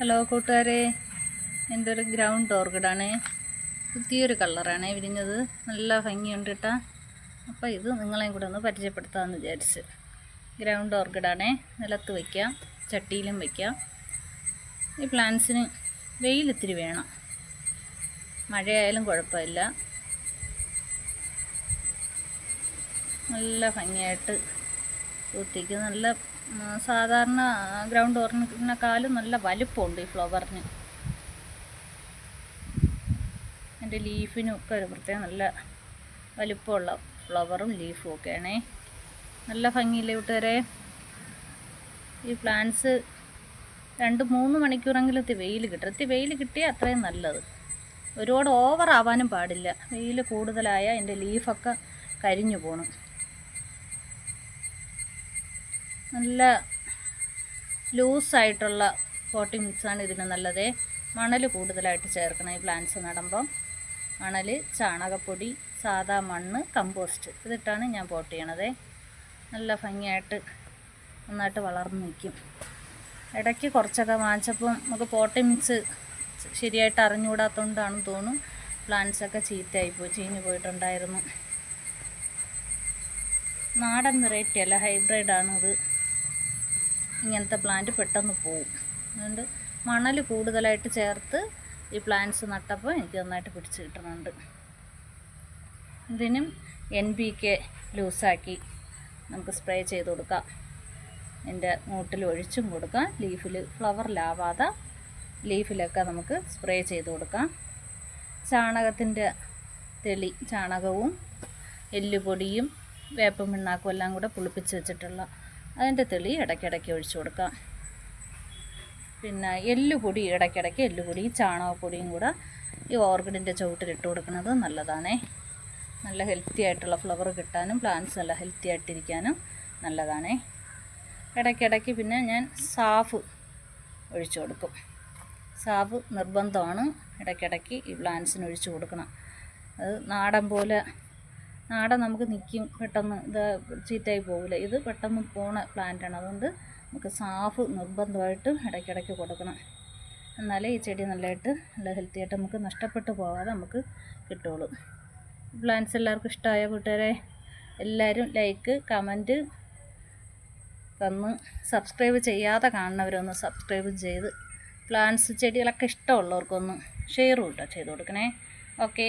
Hello കൂട്ടുകാരെ. എന്റെ ഒരു ഗ്രൗണ്ട് ഓർക്കിഡാണ് പുതിയൊരു കളറാണ് വിരിഞ്ഞത്. നല്ല ഭംഗിയുണ്ട് കേട്ടോ അപ്പോൾ ഇത് നിങ്ങളെയും കൂടെ ഒന്ന് പരിചയപ്പെടുത്താമെന്ന് വിചാരിച്ച്. ഗ്രൗണ്ട് ഓർക്കിഡാണ് നിലത്ത് വയ്ക്കാം ചട്ടിയിലും വയ്ക്കാം ഈ പ്ലാന്റ്സിന് വെയിലിത്തിരി വേണം. മഴയായാലും കുഴപ്പമില്ല. നല്ല ഭംഗിയായിട്ട് പൂത്തിക്ക് നല്ല സാധാരണ ഗ്രൗണ്ട് ഓർണിനെക്കാളും നല്ല വലിപ്പമുണ്ട് ഈ ഫ്ലവറിന്. എന്റെ ലീഫിനും ഒക്കെ ഒരു പ്രത്യേകം നല്ല വലിപ്പമുള്ള ഫ്ലവറും ലീഫും ഒക്കെയാണേ. നല്ല ഭംഗിയില്ലേ കൂട്ടുകാരെ? ഈ പ്ലാന്റ്സ് രണ്ട് മൂന്ന് മണിക്കൂറെങ്കിലും ഇത്തി വെയിൽ കിട്ടും. ഇത്തി വെയിൽ കിട്ടിയാൽ അത്രയും നല്ലത്. ഒരുപാട് ഓവർ ആവാനും പാടില്ല. വെയിൽ കൂടുതലായ എന്റെ ലീഫൊക്കെ കരിഞ്ഞു പോകണം നല്ല ലൂസായിട്ടുള്ള പോട്ടിംഗ് മിക്സാണ് ഇതിന് നല്ലത്. മണൽ കൂടുതലായിട്ട് ചേർക്കണം ഈ പ്ലാന്റ്സ് നടുമ്പം. മണൽ ചാണകപ്പൊടി സാധാ മണ്ണ് കമ്പോസ്റ്റ് ഇതിട്ടാണ് ഞാൻ പോട്ട് ചെയ്യണത്. നല്ല ഭംഗിയായിട്ട് നന്നായിട്ട് വളർന്നു നിൽക്കും ഇടയ്ക്ക് കുറച്ചൊക്കെ വാങ്ങിച്ചപ്പം നമുക്ക് പോട്ടി മിക്സ് ശരിയായിട്ട് അറിഞ്ഞുകൂടാത്തതുകൊണ്ടാണെന്ന് തോന്നും. പ്ലാന്റ്സൊക്കെ ചീത്തയായിപ്പോയി ചീഞ്ഞു പോയിട്ടുണ്ടായിരുന്നു. നാടൻ വെറൈറ്റി അല്ല ഹൈബ്രിഡാണ് ഇത്. ഇങ്ങനത്തെ പ്ലാന്റ് പെട്ടെന്ന് പോവും. അതുകൊണ്ട് മണൽ കൂടുതലായിട്ട് ചേർത്ത് ഈ പ്ലാന്റ്സ് നട്ടപ്പോൾ എനിക്ക് നന്നായിട്ട് പിടിച്ച് കിട്ടുന്നുണ്ട് ഇതിനും എൻ പി കെ ലൂസാക്കി നമുക്ക് സ്പ്രേ ചെയ്ത് കൊടുക്കാം. എന്റെ മൂട്ടിൽ ഒഴിച്ചും കൊടുക്കാം. ലീഫിൽ ഫ്ലവറിലാവാതെ ലീഫിലൊക്കെ നമുക്ക് സ്പ്രേ ചെയ്ത് കൊടുക്കാം. ചാണകത്തിന്റെ തെളി ചാണകവും എല്ലുപൊടിയും വേപ്പ പിണ്ണാക്കും എല്ലാം കൂടെ പുളിപ്പിച്ച് വെച്ചിട്ടുള്ള അതിന്റെ തെളി ഇടയ്ക്കിടയ്ക്ക് ഒഴിച്ചു കൊടുക്കാം പിന്നെ എല്ലുപൊടി ഇടയ്ക്കിടയ്ക്ക് എല്ലുപൊടി ചാണകപ്പൊടിയും കൂടെ ഈ ഓർക്കിഡിന്റെ ചുവട്ടിലിട്ട് കൊടുക്കുന്നത് നല്ലതാണേ. നല്ല ഹെൽത്തി ആയിട്ടുള്ള ഫ്ലവർ കിട്ടാനും പ്ലാന്റ്സ് നല്ല ഹെൽത്തി ആയിട്ടിരിക്കാനും നല്ലതാണേ. ഇടയ്ക്കിടയ്ക്ക് പിന്നെ ഞാൻ സാഫ് ഒഴിച്ചു കൊടുക്കും. സാഫ് നിർബന്ധമാണ്. ഇടയ്ക്കിടയ്ക്ക് ഈ പ്ലാന്റ്സിന് ഒഴിച്ചു കൊടുക്കണം. അത് നാടൻ പോലെ നാടൻ നമുക്ക് നിൽക്കും പെട്ടെന്ന് ഇത് ചീത്തയായി പോകില്ല ഇത് പെട്ടെന്ന് പോണ പ്ലാന്റാണ് അതുകൊണ്ട് നമുക്ക് സാഫ് നിർബന്ധമായിട്ടും ഇടയ്ക്കിടയ്ക്ക് കൊടുക്കണം. എന്നാലേ ഈ ചെടി നല്ലതായിട്ട് നല്ല ഹെൽത്തി ആയിട്ട് നമുക്ക് നഷ്ടപ്പെട്ടു പോകാതെ നമുക്ക് കിട്ടുള്ളൂ. പ്ലാന്റ്സ് എല്ലാവർക്കും ഇഷ്ടമായ കൂട്ടുകാരെ? എല്ലാവരും ലൈക്ക് കമന്റ് തന്ന് സബ്സ്ക്രൈബ് ചെയ്യാതെ കാണുന്നവരൊന്ന് സബ്സ്ക്രൈബ് ചെയ്ത് പ്ലാന്റ്സ് ചെടികളൊക്കെ ഇഷ്ടമുള്ളവർക്കൊന്ന് ഷെയർ കൂട്ടോ ചെയ്ത് കൊടുക്കണേ. ഓക്കേ